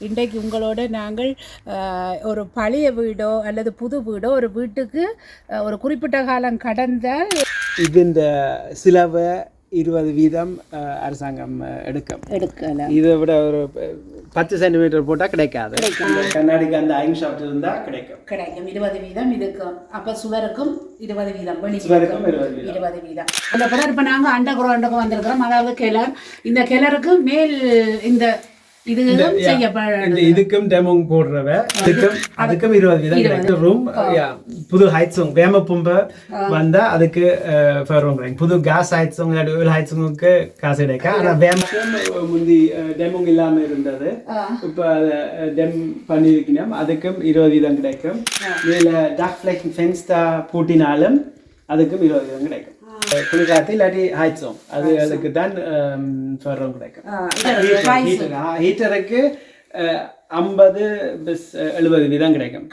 இன்றைக்கு உங்களோட நாங்கள் ஒரு பழைய வீடோ அல்லது புது வீடோ ஒரு வீட்டுக்கு ஒரு குறிப்பிட்ட காலம் கடந்தால் இது இந்த சிலவை இருபது வீதம் அரசாங்கம் அஹ், எடுக்கும். எடுக்கலாம் இதை விட ஒரு பத்து சென்டிமீட்டர் போட்டால் கிடைக்காது. கண்ணாடிக்கு அந்த ஐன் ஷாப்ட் இருந்தால் கிடைக்கும். கிடைக்கும். இருபது வீதம் இதுக்கும் அப்போ சுவருக்கும் இருபது வீதம் வெளி சுவருக்கும் இருபது வீதம். அந்த படம் இப்போ நாங்கள் அண்டர் கிரவுண்டுக்கு வந்திருக்கிறோம். அதாவது கிளர் இந்த கிளருக்கு மேல் இந்த இதுக்கும் டெமோங் போடுறவ இதுக்கும் அதுக்கும் இருபது வீதம் கிடைக்கும். ரூம் புது ஹைட்ஸும் வேம பம்பை வந்தா அதுக்கு புது கேஸ் ஹைட்ஸும் இல்லாட்டி oil ஹைட்ஸுங்களுக்கு காசு கிடைக்கும் ஆனால் வேமக்கும் முந்தி டெமோங் இல்லாம இருந்தது. இப்போ அதை டெம் பண்ணியிருக்கணும் அதுக்கும் இருபது வீதம் கிடைக்கும். மேல டாக் ஃபிளெக்ஸ் ஃபென்ஸ்டா பூட்டினாலும் அதுக்கும் இருபது வீதம் கிடைக்கும். குளிர்காத்து இல்லாட்டி ஹைட்ஸும் அது அதுக்கு தான் ஃபேரும் கிடைக்கும் ஹீட்டருக்கு ஐம்பது பிஸ் எழுபது வீதம் கிடைக்கும்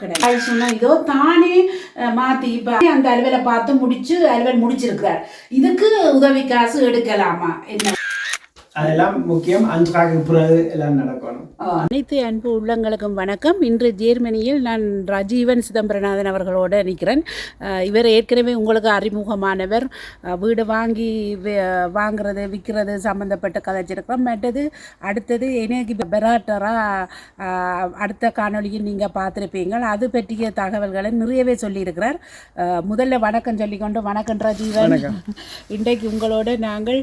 சொன்னா இதோ தானே மாத்தி இப்ப அந்த அலுவலை பார்த்து முடிச்சு அலுவல் முடிச்சிருக்கிறார் இதுக்கு உதவி காசு எடுக்கலாமா என்ன அதெல்லாம் முக்கியம் அன்றாக பிறகு எல்லாம் நடக்கணும் அனைத்து அன்பு உள்ளங்களுக்கும் வணக்கம். இன்று ஜெர்மனியில் நான் ரஜீவன் சிதம்பரநாதன் அவர்களோடு நிற்கிறேன். இவர் ஏற்கனவே உங்களுக்கு அறிமுகமானவர். வீடு வாங்கி வாங்குறது விற்கிறது சம்மந்தப்பட்ட கதைச்சிருக்கிறோம் மற்றது அடுத்தது எனக்கு பெராட்டராக அடுத்த காணொளியில் நீங்கள் பார்த்துருப்பீங்க அது பற்றிய தகவல்களை நிறையவே சொல்லியிருக்கிறார். முதல்ல வணக்கம் சொல்லிக்கொண்டு வணக்கம் ரஜீவன். இன்றைக்கு உங்களோட நாங்கள்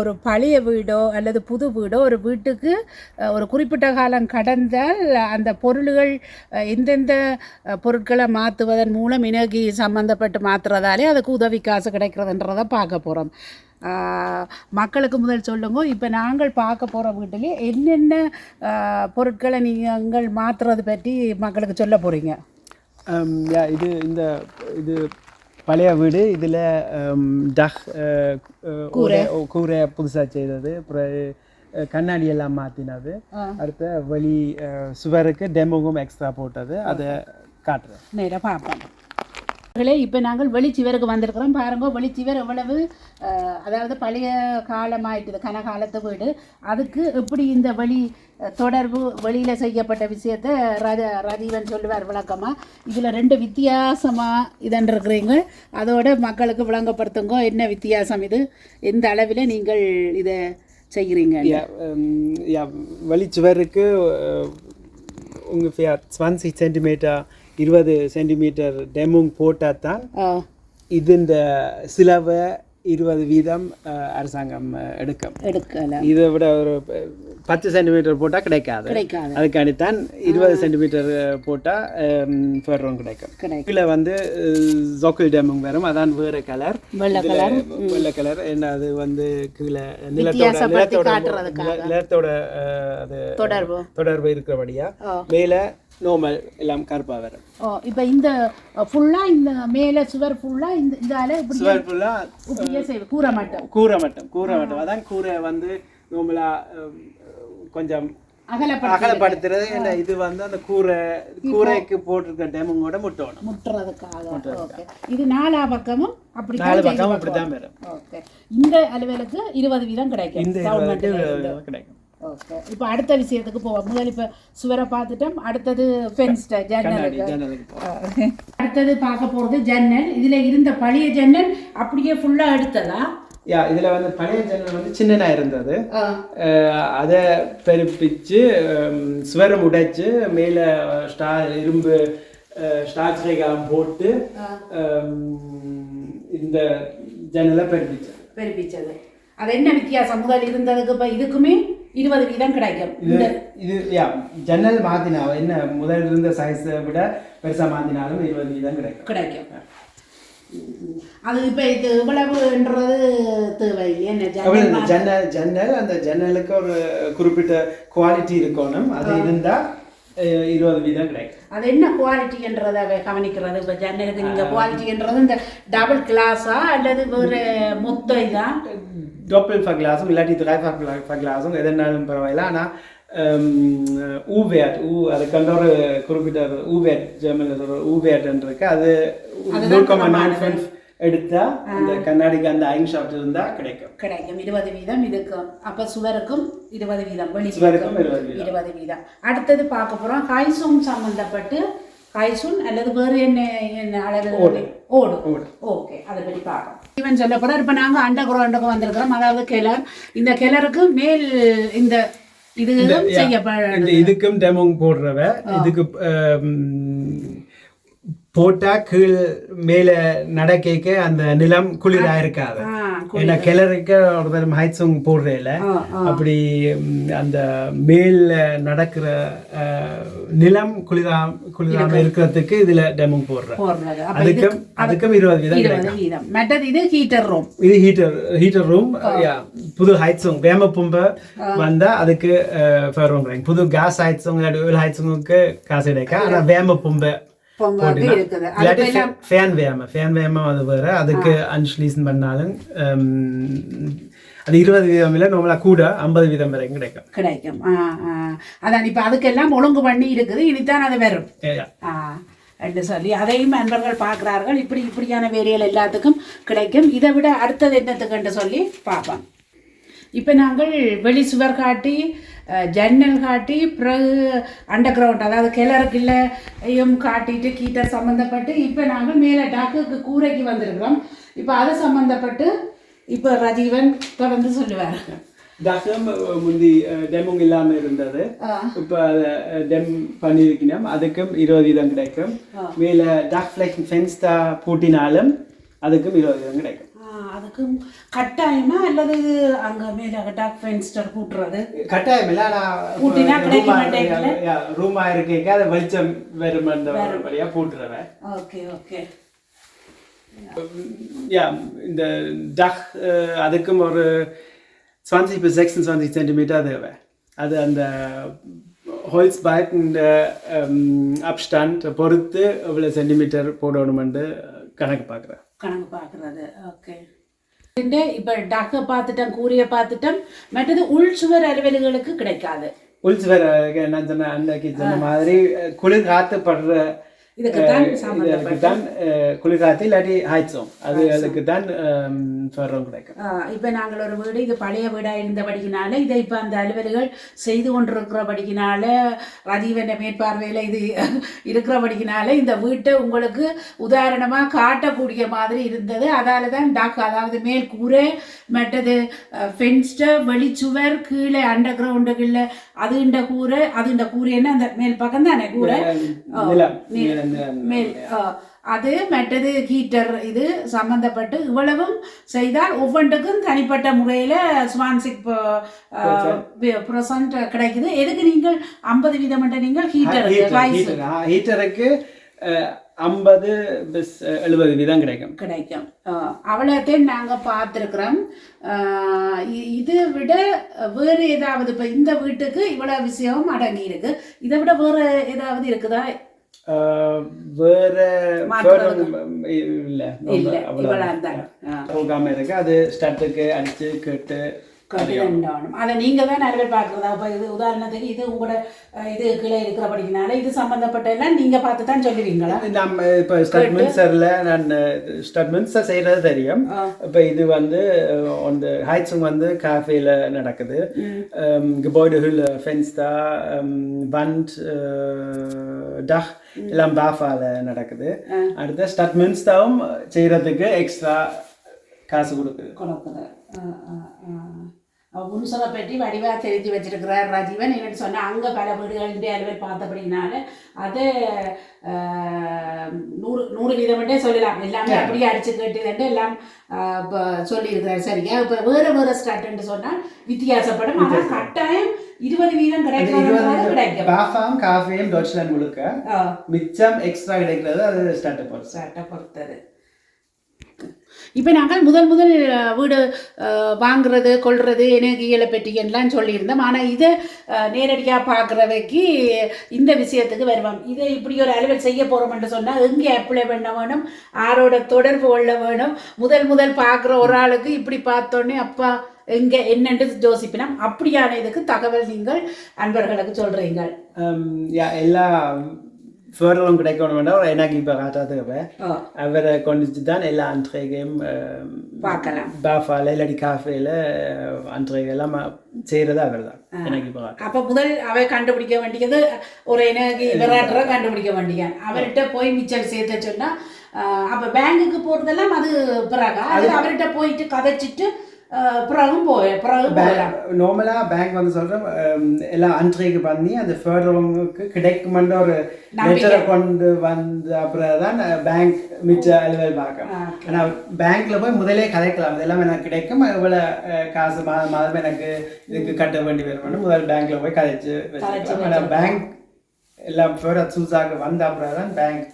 ஒரு பழைய வீடோ அல்லது புது வீடோ ஒரு வீட்டுக்கு ஒரு குறிப்பிட்ட காலம் கடந்தால் அந்த பொருள்கள் எந்தெந்த பொருட்களை மாற்றுவதன் மூலம் இனகி சம்மந்தப்பட்டு மாற்றுறதாலே அதுக்கு உதவி காசு கிடைக்கிறதுன்றதை பார்க்க போகிறோம் மக்களுக்கு முதல் சொல்லுங்க இப்போ நாங்கள் பார்க்க போகிற வீட்டிலே என்னென்ன பொருட்களை நீங்கள் மாற்றுறது பற்றி மக்களுக்கு சொல்ல போகிறீங்க இது இந்த இது பழைய வீடு இதில் டக் கூரை. கூரை புதுசாக செய்தது அப்புறம் கண்ணாடி எல்லாம் மாற்றினது அடுத்த வழி சுவருக்கு டெமோவும் எக்ஸ்ட்ரா போட்டது. அதை காட்டுறேன். நேராக பார்ப்போம். மக்களே இப்போ நாங்கள் வெளிச்சிவருக்கு வந்திருக்கிறோம். பாருங்க வெளிச்சிவர் எவ்வளவு அதாவது பழைய காலமாயிட்டுது கனகாலத்து வீடு. அதுக்கு எப்படி இந்த வெளி அஹ், தொடர்பு வெளியில் செய்யப்பட்ட விஷயத்த ராஜ ராஜீவன் சொல்லுவார் விளக்கமாக இதில் ரெண்டு வித்தியாசமாக இதன்றிருக்கிறீங்க. அதோட மக்களுக்கு விளங்கப்படுத்துங்க. என்ன வித்தியாசம் இது? எந்த அளவில் நீங்கள் இதை செய்கிறீங்க Ja, ähm, ja, வழிச்சுவருக்கு ungefähr 20 சென்டிமீட்டர் இருபது சென்டிமீட்டர் டெமுங் போட்டால் தான் இது இந்த சிலவை இருபது வீதம் அஹ், அரசாங்கம் அஹ், எடுக்கும். எடுக்கலாம் இதை விட ஒரு பத்து சென்டிமீட்டர் போட்டால் கிடைக்காது. கிடைக்காது. அதுக்காண்டித்தான் இருபது சென்டிமீட்டர் போட்டால் ஃபெர்ரோன் கிடைக்கும். கீழே வந்து ஜோக்கிள் டேமும் வரும். அதான் வேறு கலர் வெள்ளை கலர் வெள்ளை கலர் என்ன அது வந்து கீழே நிலத்தோட நிலத்தோட. நிலத்தோட அது தொடர்பு. தொடர்பு இருக்கிறபடியா. ஆ. மேலே நார்மல் எல்லாம் கருப்பாக வரும். ஓ இப்போ இந்த ஃபுல்லாக இந்த மேலே சுவர் ஃபுல்லாக இந்த இதால் இப்படி சுவர் ஃபுல்லாக கூரை மட்டும். கூரை மட்டும் கூரை மட்டும். அதான் கூரை வந்து நார்மலாக கொஞ்சம் அகலப்பட அகலப்படுத்துறது. இது வந்து அந்த கூரை கூரைக்கு போட்டிருக்க டேமுங்கோட முட்டணும். முட்டுறதுக்காக. ஓகே. இது நாலா பக்கமும் அப்படி நாலு பக்கம் அப்படி தான் வரும். ஓகே. இந்த அலுவலுக்கு இருபது வீதம் கிடைக்கும். இந்த. கிடைக்கும். ஓகே. இப்போ அடுத்த விஷயத்துக்கு போவோம். முதல் இப்போ சுவரை பார்த்துட்டோம். அடுத்தது ஃபென்ஸ்ட கண்ணாடி ஜன்னலுக்கு அடுத்தது பார்க்க போகிறது ஜன்னல் இதில் இருந்த பழைய ஜன்னல் அப்படியே ஃபுல்லாக எடுத்ததா? யா இதுல வந்து பழைய ஜன்னல் வந்து சின்னனா இருந்தது. அதை பெருப்பிச்சு சுவரம் உடைச்சு மேல ஸ்டா இரும்பு ஸ்டார்ச் ரேகாலம் போட்டு இந்த ஜன்னலை பெருப்பிச்சு. பெருப்பிச்சது. அது என்ன வித்தியாசம்? முதல் இருந்ததுக்கு இப்போ இதுக்குமே இருபது வீதம் கிடைக்கும். இது யா ஜன்னல் மாத்தினா என்ன முதல் இருந்த சைஸை விட பெருசா மாத்தினாலும் இருபது வீதம் கிடைக்கும். கிடைக்கும். அது இப்போ இது இவ்வளவுன்றது தேவை என்ன ஜன்னல் ஜன்னல் அந்த ஜன்னலுக்கு ஒரு குறிப்பிட்ட குவாலிட்டி இருக்கணும். அது இருந்தா அஹ், இருபது வீதம் கிடைக்கும். அது என்ன குவாலிட்டின்றதை கவனிக்கிறது? இப்போ ஜன்னலுக்கு நீங்கள் குவாலிட்டின்றது இந்த டபுள் கிளாஸா அல்லது வேறு மொத்த இதா doppelt verglasung இல்லாட்டி dreifach verglasung எதனாலும் பரவாயில்ல. ஆனால் ஊவேட் ஊ அதுக்கு ஒரு குறிப்பிட்ட ஊவேட் ஜெர்மனில் சொல்கிற ஊவேட்ன்னு இருக்கு அது நூல் கமா நைன் ஃபைவ் எடுத்தா அந்த கண்ணாடிக்கு அந்த ஐன் ஷாட் இருந்தா கிடைக்கும். கிடைக்கும். இருபது வீதம் இதுக்கும் அப்ப சுவருக்கும் இருபது வீதம் வெளி சுவருக்கும் இருபது வீதம். அடுத்தது பார்க்க போறோம். காய்சூன் சம்பந்தப்பட்டு காய்சூன் அல்லது வேறு என்ன என்ன அளவு ஓடு. ஓடு. ஓகே அதை பற்றி பார்க்கலாம். இவன் சொல்ல போறார் இப்போ நாங்கள் அண்டர் கிரவுண்டுக்கு வந்திருக்கிறோம். அதாவது கிளர். இந்த கிளருக்கு மேல் இந்த இந்த இதுக்கும் டெமோங் போடுறவ இதுக்கு போட்டா கீழ் மேல நடக்க அந்த நிலம் குளிரா இருக்காது ஏன்னா கிளறிக்க ஒரு தரம் ஹைட்ஸும் போடுறேல அப்படி அந்த மேல நடக்கிற நிலம் குளிரா குளிராம இருக்கிறதுக்கு இதுல டெமோங் போடுறேன் அதுக்கும் அதுக்கும் இருபது வீதம் கிடைக்கும். மற்றது இது ஹீட்டர் ரூம் இது ஹீட்டர் ஹீட்டர் ரூம் புது ஹைட்ஸும் வேம பம்பை வந்தா அதுக்கு ஃபேர் புது கேஸ் ஹைட்ஸும் இல்லாட்டி ஹைட்ஸுங்களுக்கு காசு கிடைக்கும். ஆனா வேம பம்பை பொங்கல் இருக்குது. அது வேற. அதுக்கு அன்ஸ்லீசன் பண்ணாலும் அது இருபது வீதம் இல்லை நம்மளா கூட ஐம்பது வீதம் வரைக்கும் கிடைக்கும். கிடைக்கும். அதான் இப்போ அதுக்கெல்லாம் ஒழுங்கு பண்ணி இருக்குது இனித்தான் அது வரும். என்று சொல்லி அதையும் நண்பர்கள் பார்க்குறார்கள். இப்படி இப்படியான வேரியல் எல்லாத்துக்கும் கிடைக்கும். இதை விட அடுத்தது என்னத்துக்குன்னு சொல்லி பார்ப்போம். இப்போ நாங்கள் வெளி சுவர் காட்டி ஜன்னல் காட்டி பிறகு அண்டர் கிரவுண்ட் அதாவது கிளறுக்குள்ளையும் காட்டிட்டு கீட்டர் சம்மந்தப்பட்டு இப்போ நாங்கள் மேலே டாக்குக்கு கூரைக்கு வந்திருக்கிறோம். இப்போ அது சம்மந்தப்பட்டு இப்போ ரஜீவன் தொடர்ந்து சொல்லுவார். டக்கம் முந்தி டெமோங் இல்லாம இருந்தது. இப்ப அதை டெம் பண்ணியிருக்கணும் அதுக்கும் இருபது வீதம் கிடைக்கும். மேல டாக் ஃபிளெக்ஸ் ஃபென்ஸ்டா பூட்டினாலும் அதுக்கும் இருபது வீதம் கிடைக்கும். அதுக்கும் கட்டாயமா அல்லது அங்க மேல டாக் ஃபென்ஸ்டர் கூட்டுறது? கட்டாயம் இல்ல ஆனா பூட்டினா கிடைக்க மாட்டேங்குது. ரூமா இருக்கேக்க அதை வெளிச்சம் வரும். அந்த வழியா பூட்டுறவன் ஓகே ஓகே. யா இந்த டக் அதுக்கும் ஒரு 20 bis 26 சென்டிமீட்டர் தேவை. அது அந்த ஹோல்ஸ் பாய்க்கின் அப்ஸ்டாண்ட் பொறுத்து எவ்வளோ சென்டிமீட்டர் போடணுமென்று கணக்கு பார்க்குறேன் கணக்கு பார்க்கறது ஓகே. இப்போ டக்கை பார்த்துட்டோம் கூரையை பார்த்துட்டோம். மற்றது உள் சுவர் அலுவல்களுக்கு கிடைக்காது. உள்ஸ் வேற என்ன சொன்ன அன்னைக்கு சொன்ன மாதிரி குளிர் காத்து படுற இதுக்கு தான் இதுக்கு தான் குளிர் காத்து இல்லாட்டி ஹாய்ச்சோம் அது அதுக்கு தான் ஃபர்ரம் கிடைக்கும் இப்போ நாங்கள் ஒரு வீடு இது பழைய வீடாக இருந்தபடிக்கினால இதை இப்போ அந்த அலுவல்கள் செய்து கொண்டிருக்கிறபடிக்கினால ரஜீவன் மேற்பார்வையில் இது இருக்கிறபடிக்கினால இந்த வீட்டை உங்களுக்கு உதாரணமாக காட்டக்கூடிய மாதிரி இருந்தது அதால தான் டாக் அதாவது மேல் கூரை மற்றது ஃபென்ஸ்டு வெளிச்சுவர் கீழே அண்டர் கிரவுண்டுகளில் அதுண்ட கூரை அதுண்ட கூரைன்னா அந்த மேல் பக்கம் தானே கூரை. மேல் அது மற்றது ஹீட்டர் இது சம்பந்தப்பட்டு இவ்வளவும் செய்தால் ஒவ்வொன்றுக்கும் தனிப்பட்ட முறையில் ஸ்வான்சிக் ப்ரொசன்ட் கிடைக்குது. எதுக்கு நீங்கள் ஐம்பது வீதம் நீங்கள் ஹீட்டர் ஹீட்டர் ஹீட்டருக்கு ஐம்பது பிஸ் எழுபது வீதம் கிடைக்கும். கிடைக்கும். அவ்வளோத்தையும் நாங்கள் பார்த்துருக்குறோம். இதை விட வேறு ஏதாவது இப்போ இந்த வீட்டுக்கு இவ்வளோ விஷயம் அடங்கி இருக்கு இதை விட வேறு ஏதாவது இருக்குதா? வேற இல்ல. அவ்வளோ இருக்கு அது ஸ்டட்டுக்கு அடிச்சு கேட்டு கட்டுதண்டாகணும் அதை நீங்கள் தான் நிறைய பார்க்குறதா. இப்போ இது உதாரணத்துக்கு இது உங்களோட இது கீழே இருக்கிறபடினால இது சம்மந்தப்பட்ட எல்லாம் நீங்கள் பார்த்து தான் சொல்லுவீங்களா நம்ம இப்போ ஸ்டட் மின்சரில் நான் ஸ்டட் மின்சர் செய்கிறது தெரியும். இப்போ இது வந்து அந்த ஹைட்ஸும் வந்து காஃபேல நடக்குது. gebäudehülle ஃபென்ஸ்டா வண்ட் டஹ் எல்லாம் பாஃபால நடக்குது. அடுத்து ஸ்டட் மின்ஸ்டாவும் செய்கிறதுக்கு எக்ஸ்ட்ரா காசு கொடுக்குது. கொடுக்குது. முன்சரை பற்றி வடிவாக தெரிஞ்சு வச்சிருக்கிறார் ராஜீவன். என்னன்னு சொன்னால் அங்கே பல வீடுகளின் அலுவல் பார்த்தபடினால அது நூறு நூறு வீதம்ட்டே சொல்லலாம். எல்லாமே அப்படியே அடிச்சு கேட்டுதுன்ட்டு எல்லாம் இப்போ சொல்லியிருக்கிறார். சரியா இப்போ வேறு வேறு ஸ்டார்ட்னு சொன்னால் வித்தியாசப்படும். ஆனால் கட்டாயம் இருபது வீதம் கிடைக்கும். பாஃபாவும் காஃபேயும் டாட்ச்லாண்ட் முழுக்க மிச்சம் எக்ஸ்ட்ரா கிடைக்கிறது அது ஸ்டார்ட் பொறுத்து. சட்டை பொறுத்தது. இப்போ நாங்கள் முதல் முதல் வீடு வாங்குறது கொள்வது எனக்கு பற்றியெல்லாம் சொல்லியிருந்தோம். ஆனால் இதை நேரடியாக பார்க்குறதுக்கு இந்த விஷயத்துக்கு வருவோம் இதை இப்படி ஒரு அலுவல் செய்ய போகிறோம்னு சொன்னால் எங்கே அப்ளை பண்ண வேணும்? ஆரோட தொடர்பு கொள்ள வேணும்? முதல் முதல் பார்க்குற ஒரு ஆளுக்கு இப்படி பார்த்தோன்னே அப்பா எங்கே என்னென்று யோசிப்பினம் அப்படியான இதுக்கு தகவல் நீங்கள் அன்பர்களுக்கு சொல்கிறீங்க எல்லா Förderung கிடைக்கணும் ஒரு எனக்கு இப்போ ஓ அவரை கொண்டுட்டு தான் எல்லா அன்றைகையும் பார்க்கலாம் பாஃபால இல்லாட்டி காஃபேல அன்றைகை எல்லாம் செய்கிறது அவர் தான் எனக்கு இப்போ அப்ப முதல் அவை கண்டுபிடிக்க வேண்டியது ஒரு எனக்கு விராட்டரை கண்டுபிடிக்க வேண்டிய அவர்கிட்ட போய் மிச்சம் சேர்த்த சொன்னா ஆஹ், அப்ப பேங்குக்கு போறதெல்லாம் அது பிறகு? அது அவர்கிட்ட போயிட்டு கதைச்சிட்டு பிறகும் போய் பிறகு நார்மலாக பேங்க் வந்து சொல்கிறேன் எல்லாம் அன்றைக்கு பண்ணி அந்த ஃபேர்டருக்கு கிடைக்குமென்ற ஒரு லெட்டரை கொண்டு வந்து அப்புறம் தான் பேங்க் மிச்ச அலுவல் பார்க்கும். ஆனால் பேங்க்ல போய் முதலே கதைக்கலாம். இதெல்லாம் எனக்கு கிடைக்கும். இவ்வளோ காசு மாதம் மாதம் எனக்கு இதுக்கு கட்ட வேண்டி வருமானு முதல் பேங்க்ல போய் கதைச்சு வச்சுக்கலாம் ஆனால் பேங்க் எல்லாம் ஃபேர்டர் சூஸாக வந்த அப்புறம் தான் பேங்க்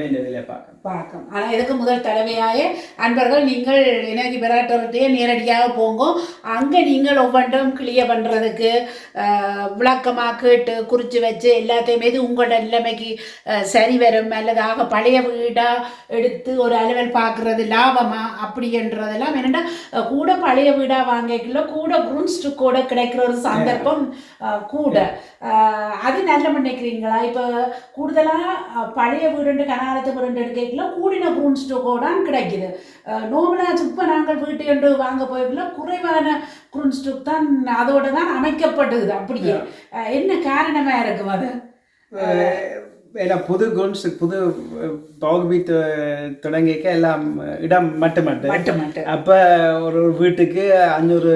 வேண்டியதில் பார்க்கணும். பார்க்கும். ஆனால் இதுக்கு முதல் தலைமையாக அன்பர்கள் நீங்கள் எனர்ஜி பெறாட்டர்கிட்டே நேரடியாக போங்க. அங்கே நீங்கள் ஒவ்வொன்றும் கிளியர் பண்ணுறதுக்கு விளக்கமாக கேட்டு குறித்து வச்சு எல்லாத்தையுமே இது உங்களோட நிலைமைக்கு சரி வரும். அல்லது ஆக பழைய வீடாக எடுத்து ஒரு அலுவல் பார்க்குறது லாபமா? அப்படின்றதெல்லாம் என்னென்னா கூட பழைய வீடாக வாங்கிக்கல கூட குரூன்ஸ்டு கூட கிடைக்கிற ஒரு சந்தர்ப்பம் கூட. அது நல்ல நினைக்கிறீங்களா இப்போ கூடுதலாக பழைய வீடுண்டு கனாலத்து வீடுண்டு எடுக்கல கூடின குரூன் ஸ்டோக்கோட கிடைக்குது. நோமலாக இப்போ நாங்கள் வீட்டு என்று வாங்க போய்க்குள்ள குறைவான குரூன் ஸ்டோக் தான் அதோட தான் அமைக்கப்படுது அப்படியே என்ன காரணமாக இருக்கும் அது? ஏன்னா புது குன்ஸ் புது பவுபீட் தொடங்கிக்க எல்லாம் இடம் மட்டு மட்டு மட்டு மட்டு அப்போ ஒரு வீட்டுக்கு அஞ்சூறு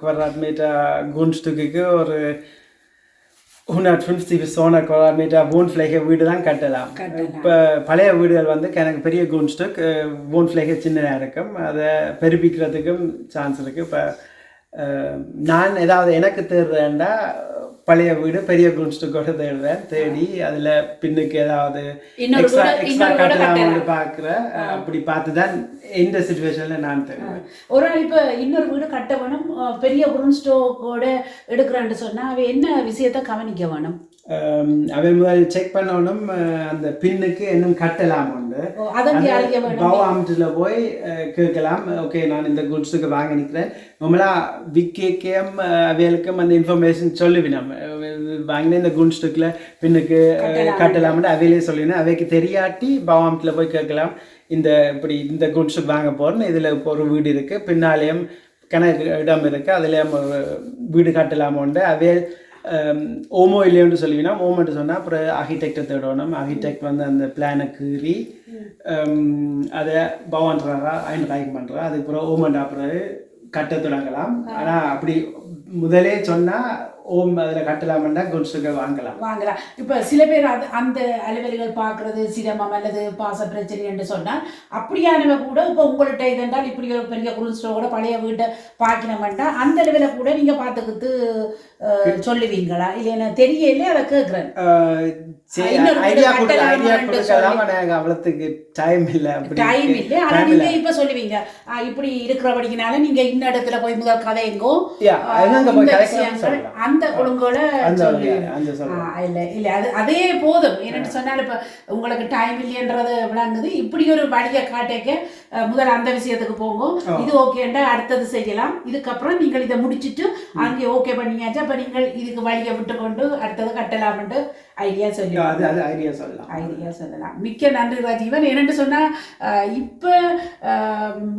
குவராட் மீட்டர் குன்ஸ்டுக்கு ஒரு ஹண்ட்ரட் ஃபிஃப்டி சோன குவராட் மீட்டர் பூன் ஃப்ளேக வீடு தான் கட்டலாம். இப்போ பழைய வீடுகள் வந்து எனக்கு பெரிய குன்ஸ்டுக் பூன் ஃப்ளேக சின்னதாக இருக்கும். அதை பெருப்பிக்கிறதுக்கும் சான்ஸ் இருக்குது இப்போ நான் ஏதாவது எனக்கு தேடுறேன்டா பழைய வீடு பெரிய குன்ஸ்டுக்கோட தேடுறேன். தேடி அதில் பின்னுக்கு ஏதாவது எக்ஸ்ட்ரா எக்ஸ்ட்ரா கட்டலாம்னு பார்க்குறேன் அப்படி பார்த்து தான் இந்த சுச்சுவேஷனில் நான் தேடுவேன். ஒரு நாள் இப்போ இன்னொரு வீடு கட்ட வேணும். பெரிய குரூன் ஸ்டோக்கோட எடுக்கிறேன்னு சொன்னால் அவ என்ன விஷயத்தை கவனிக்க வேணும்? அவன் முதல் செக் பண்ணணும் அந்த பின்னுக்கு இன்னும் கட்டலாம் உண்டு வேணும். பவாமத்தில் போய் கேட்கலாம். ஓகே நான் இந்த குட்ஸுக்கு வாங்க நிற்கிறேன் நம்மளாக விக்கேக்கும் அவைகளுக்கும் அந்த இன்ஃபர்மேஷன் சொல்லுவினோம் வாங்கின இந்த குட்ஸுக்குள்ள பின்னுக்கு அஹ், கட்டலாம்னு அவையிலே சொல்லினேன் அவைக்கு தெரியாட்டி பவாமத்தில் போய் கேட்கலாம் இந்த இப்படி இந்த குட்ஸுக்கு வாங்க போகிறேன்னு இதில் இப்போ ஒரு வீடு இருக்குது பின்னாலேயும் கணக்கு இடம் இருக்குது அதுலேயும் ஒரு வீடு கட்டலாமோண்டு அவையல் ஓமோ இல்லையோன்னு சொல்லுவீங்கன்னா ஓமோட்டு சொன்னால் அப்புறம் ஆர்கிடெக்டை தேடணும் ஆர்கிடெக்ட் வந்து அந்த பிளானை கீறி அதை பவான்றாரா ஐந்து ராய்க்கு பண்ணுறா அதுக்கப்புறம் ஓமண்ட் அப்புறம் கட்ட தொடங்கலாம். ஆனால் அப்படி முதலே சொன்னால் ஓம் அதில் கட்டலாம்னா குட்ஸுக்கு வாங்கலாம். வாங்கலாம். இப்போ சில பேர் அது அந்த அலுவலிகள் பார்க்குறது சிரமம் அல்லது பாச பிரச்சனை என்று சொன்னால் அப்படியானவ கூட இப்போ உங்கள்கிட்ட இதென்றால் இப்படி ஒரு பெரிய குருஸ்டோட பழைய வீட்டை பார்க்கணுமெண்டா அந்த அளவில் கூட நீங்கள் பார்த்துக்கிட்டு சொல்லுவீங்களா? இல்லை எனக்கு தெரியல அதை கேட்குறேன். ஐடியா கொடுக்க கட்டலாமான்னு ஐடியா கொடுக்கலாம் எனக்கு அவ்வளோத்துக்கு டைம் இல்லை டைம் இல்லை ஆனால் நீங்கள் இப்போ சொல்லுவீங்க. இப்படி இருக்கிறபடிக்குனால நீங்கள் இந்த இடத்துல போய் முதல் கதைங்கோ Yeah, ஆ, அந்த ஒழுங்கோட இல்ல இல்ல அது அதே போதும். என்னன்னு சொன்னால் இப்ப உங்களுக்கு டைம் இல்லைன்றது விளங்குது. இப்படி ஒரு வழியை காட்டேக்க முதல்ல அந்த விஷயத்துக்கு போங்க இது ஓகேண்டா அடுத்தது செய்யலாம். இதுக்கப்புறம் நீங்கள் இதை முடிச்சிட்டு அங்கே ஓகே பண்ணியாச்சு. அப்ப நீங்கள் இதுக்கு வழியை விட்டு கொண்டு அடுத்தது கட்டலாம்னு ஐடியா சொல்லலாம். ஐடியா சொல்லலாம். மிக்க நன்றி ராஜீவன். என்னென்னு சொன்னால் இப்போ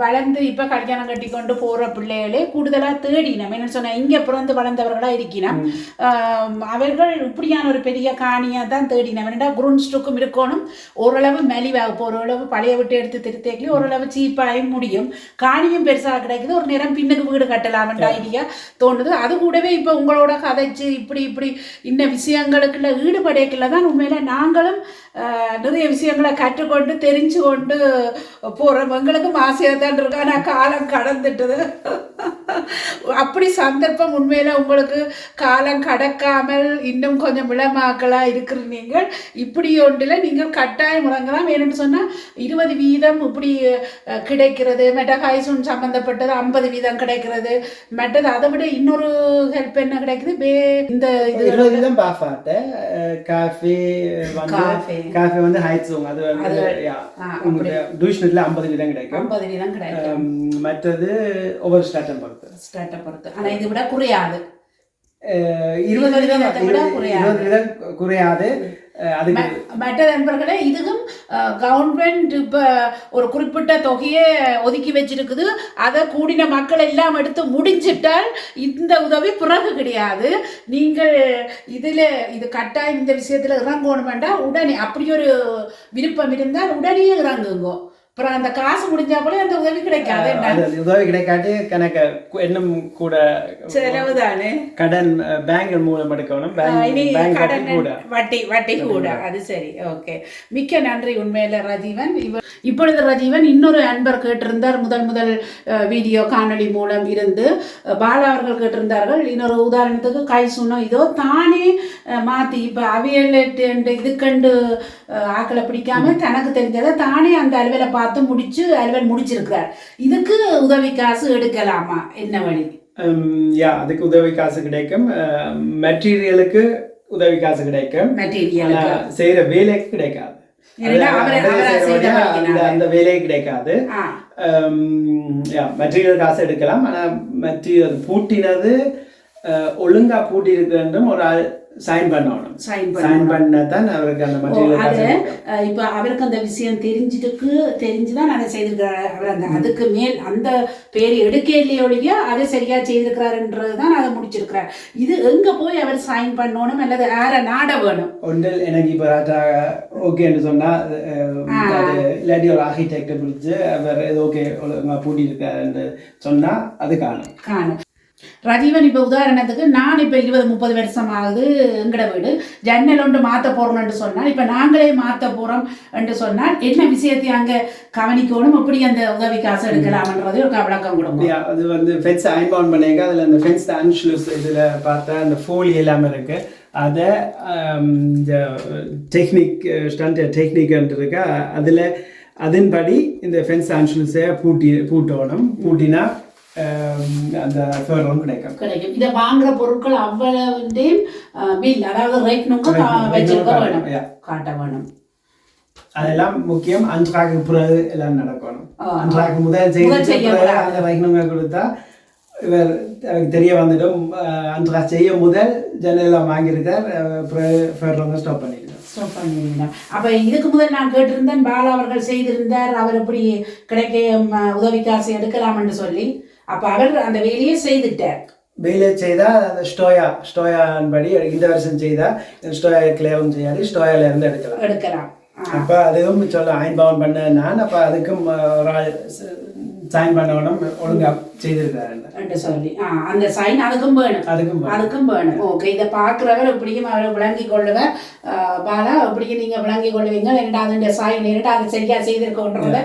வளர்ந்து இப்போ கல்யாணம் கட்டி கொண்டு போகிற பிள்ளைகளே கூடுதலாக தேடினோம். என்னென்னு சொன்னால் இங்கே பிறந்து வளர்ந்தவர்களாக இருக்கினோம். ஆம், அவர்கள் இப்படியான ஒரு பெரிய காணியாக தான் தேடினோம். என்னடா குருன்ஸ்டுக்கும் இருக்கணும். ஓரளவு மெலிவாக இப்போ ஓரளவு பழைய விட்டு எடுத்து திருத்தேக்கி ஓரளவு சீப்பாகவும் முடியும். காணியும் பெருசாக கிடைக்குது. ஒரு நேரம் பின்னுக்கு வீடு கட்டலாம்ன்ற ஐடியா தோணுது. அது கூடவே இப்போ உங்களோட கதைச்சு இப்படி இப்படி இன்ன விஷயங்களுக்குள்ள ஈடுபடைக்குள்ள தான் உண்மையில நாங்களும் நிறைய விஷயங்களை கற்றுக்கொண்டு தெரிஞ்சு கொண்டு போகிறோம் எங்களுக்கும் ஆசையாக தான் இருக்கு. ஆனால் காலம் கடந்துட்டுது. அப்படி சந்தர்ப்பம் உண்மையில உங்களுக்கு காலம் கடக்காமல் இன்னும் கொஞ்சம் விளமாக்கலாக இருக்கிற நீங்கள். இப்படி ஒன்றில் நீங்கள் கட்டாயம் முழங்கலாம் ஏன்னு சொன்னால் இருபது வீதம் இப்படி கிடைக்கிறது. மெட்டகாய்ஸும் சம்மந்தப்பட்டது ஐம்பது வீதம் கிடைக்கிறது. மற்றது அதை விட இன்னொரு ஹெல்ப் என்ன கிடைக்குது? பே இந்த இது இருபது வீதம் பாஃபாட்ட காஃபி காஃபி. காஃபி வந்து ஹைட்ஸும் அது வந்து டியூஷனில் ஐம்பது வீதம் கிடைக்கும். வீதம் கிடைக்கும். ஹம், மற்றது ஒவ்வொரு ஸ்டார்டம் பொறுத்து. ஸ்டார்ட்டை பொறுத்து. ஆனால் இதை விட குறையாது. இருபது வீதம் குறையாது. இருபது வீதம் குறையாது. அஹ், அதுக்கு மற்ற நண்பர்களே இதுக்கும் கவர்மெண்ட் இப்போ ஒரு குறிப்பிட்ட தொகையை ஒதுக்கி வச்சிருக்குது. அதை கூடின மக்கள் எல்லாம் எடுத்து முடிஞ்சிட்டால் இந்த உதவி பிறகு கிடையாது. நீங்கள் இதில் இது கட்டாயம் இந்த விஷயத்தில் இறங்கணும் வேண்டாம் உடனே அப்படி ஒரு விருப்பம் இருந்தால் உடனே இறங்குங்க. அப்புறம் அந்த காசு முடிஞ்சா போல அந்த உதவி கிடைக்காது. என்ன? உதவி கிடைக்காட்டி கணக்கு இன்னும் கூட செலவு தானே கடன் பேங்க் மூலம் எடுக்கணும். வட்டி கடன் வட்டி வட்டி கூட. அது சரி. ஓகே. மிக்க நன்றி உண்மையில ராஜீவன். இவ இப்பொழுது ராஜீவன் இன்னொரு அன்பர் கேட்டிருந்தார். முதல் முதல் வீடியோ காணொளி மூலம் இருந்து. பாலா அவர்கள் கேட்டிருந்தார்கள். இன்னொரு உதாரணத்துக்கு கை சுண்ணம். இதோ தானே மாத்தி. இப்ப அவியல் இதுக்கண்டு அஹ், ஆக்களை பிடிக்காம தனக்கு தெரிஞ்சதை தானே அந்த அலுவலை பார்த்து முடிச்சு அலுவல் முடிச்சிருக்கிறார். இதுக்கு உதவி காசு எடுக்கலாமா? என்ன வழி? யா அதுக்கு உதவி காசு கிடைக்கும். மெட்டீரியலுக்கு உதவி காசு கிடைக்கும். மெட்டீரியல் செய்யற வேலைக்கு கிடைக்காது. அந்த வேலையே கிடைக்காது. மெட்டீரியல் காசு எடுக்கலாம். ஆனா மெட்டீரியல் பூட்டினது ஒழுங்கா பூட்டி இருக்குன்றும் ஒரு ஆள் சைன் பண்ணணும். சைன் சைன் பண்ணதான் அவருக்கு அந்த மெட்டீரியல் இப்ப அவருக்கு அந்த விஷயம் தெரிஞ்சிருக்கு தெரிஞ்சுதான் அதை செய்திருக்கிறாரு. அவர் அந்த அதுக்கு மேல் அந்த பேர் எடுக்க இல்லையோடைய அதை சரியா செய்திருக்கிறாருன்றதுதான் அதை முடிச்சிருக்கிறார். இது எங்க போய் அவர் சைன் பண்ணணும் அல்லது யார நாட வேணும்? ஒன்றில் எனக்கு இப்போ ஓகேன்னு சொன்னா அஹ், அது இல்லாட்டி ஒரு ஆர்கிடெக்டை பிடிச்சு அவர் ஓகே பூட்டி இருக்காருன்னு சொன்னா அது காணும். காணும். ரஜீவன் இப்போ உதாரணத்துக்கு நான் இப்போ இருபது முப்பது வருஷம் ஆகுது எங்கட வீடு. ஜன்னல் ஒன்று மாற்ற போகிறோம்னு சொன்னால் இப்போ நாங்களே மாற்ற போகிறோம் என்று சொன்னால் என்ன விஷயத்தை அங்கே கவனிக்கணும்? அப்படி அந்த உதவி காசு எடுக்கலாம்ன்றது ஒரு விளக்கம் கொடுக்கும். அது வந்து ஃபென்ஸ் அயன்பவுண்ட் பண்ணிங்க அதில் அந்த ஃபென்ஸ் அன்ஷ்லூஸ் இதில் பார்த்தா அந்த ஃபோலி எல்லாமே இருக்குது அதை இந்த டெக்னிக் ஸ்டண்ட் டெக்னிக்ன்ட்டு இருக்கா. அதில் அதன்படி இந்த ஃபென்ஸ் அன்ஷ்லூஸை பூட்டி பூட்டணும். பூட்டினா அந்த ஃபேரும் கிடைக்கும். கிடைக்கும். இதை வாங்குற பொருட்கள் அவ்வளவுடையும் பில் அதாவது ரேட் நுங்க வச்சிருக்க வேணும். காட்ட வேணும். அதெல்லாம் முக்கியம். அன்றாக்கு பிறகு எல்லாம் நடக்கணும். அன்றாக்கு முதல் செய்ய. அந்த வைக்கணுங்க கொடுத்தா இவர் அவருக்கு தெரிய வந்துடும். அன்றா செய்ய முதல் ஜன்னெல்லாம் வாங்கியிருக்கார். பிறகு ஸ்டாப் பண்ணியிருக்கார் ஸ்டாப் பண்ணிருந்தேன் அப்ப இதுக்கு முதல் நான் கேட்டிருந்தேன் பாலா அவர்கள் செய்திருந்தார் அவர் எப்படி கிடைக்க ம, உதவி காசு எடுக்கலாம்னு சொல்லி. அப்ப அவர் அந்த வேலையை செய்துட்டார். வேலை செய்தால் அந்த ஸ்டோயா ஸ்டோயான் படி இந்த வருஷம் செய்தால் ஸ்டோயா கிளேவும் செய்யாது ஸ்டோயால இருந்து எடுக்கலாம். எடுக்கலாம். அப்போ அதுவும் சொல்ல பவுன் பண்ண நான் அப்போ அதுக்கும் ஒரு ஆள் சைன் பண்ணணும் ஒழுங்கா செய்திருக்காரு சொல்லி. அந்த சைன் அதுக்கும் வேணும். அதுக்கும் அதுக்கும் வேணும். ஓகே இதை பார்க்குறவர் எப்படியும் அவரை விளங்கி கொள்ளுவர். பாலா எப்படியும் நீங்கள் விளங்கி கொள்ளுவீங்க. ரெண்டாவது சைன் இரண்டாவது சரியாக செய்திருக்கோன்றத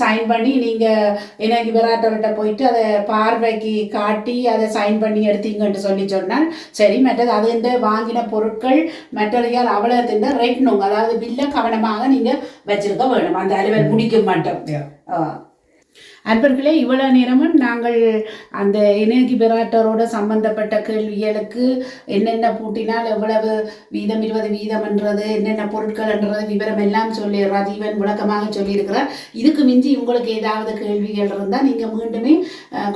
சைன் பண்ணி நீங்கள் எனக்கு விராட்டவர்கிட்ட போயிட்டு அதை பார்வைக்கு காட்டி அதை சைன் பண்ணி எடுத்தீங்கன்னு சொல்லி சொன்னால் சரி மற்றது அது வாங்கின பொருட்கள் மெட்டீரியல் அவ்வளோத்தின் ரேட்னுங்க அதாவது பில்லை கவனமாக நீங்கள் வச்சிருக்க வேணும். அந்த அலுவல் முடிக்க மாட்டோம். அன்பர்களே இவ்வளோ நேரமும் நாங்கள் அந்த எனர்ஜி பெராட்டரோட சம்பந்தப்பட்ட கேள்விகளுக்கு என்னென்ன பூட்டினால் எவ்வளவு வீதம் இருபது வீதம்ன்றது என்னென்ன பொருட்கள்ன்றது விவரம் எல்லாம் சொல்லி ராஜீவன் விளக்கமாக சொல்லியிருக்கிறார். இதுக்கு மிஞ்சி உங்களுக்கு ஏதாவது கேள்விகள் இருந்தால் நீங்கள் மீண்டுமே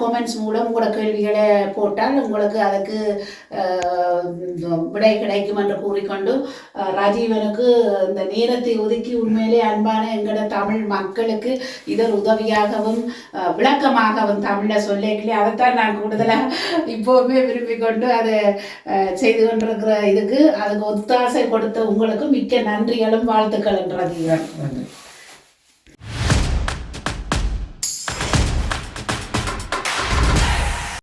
கொமெண்ட்ஸ் மூலம் உங்களோட கேள்விகளை போட்டால் உங்களுக்கு அதுக்கு விடை கிடைக்கும் என்று கூறிக்கொண்டு ராஜீவனுக்கு இந்த நேரத்தை ஒதுக்கி உண்மையிலே அன்பான எங்களோட தமிழ் மக்களுக்கு இதர் உதவியாகவும் விளக்கமாக அவன் தமிழில் சொல்லிக்கலையே அதைத்தான் நான் கூடுதலாக இப்போவுமே விரும்பி கொண்டு அதை அஹ், செய்து கொண்டிருக்கிற இதுக்கு அதுக்கு ஒத்தாசை கொடுத்த உங்களுக்கு மிக்க நன்றிகளும் வாழ்த்துக்கள் என்ற ராஜீவன்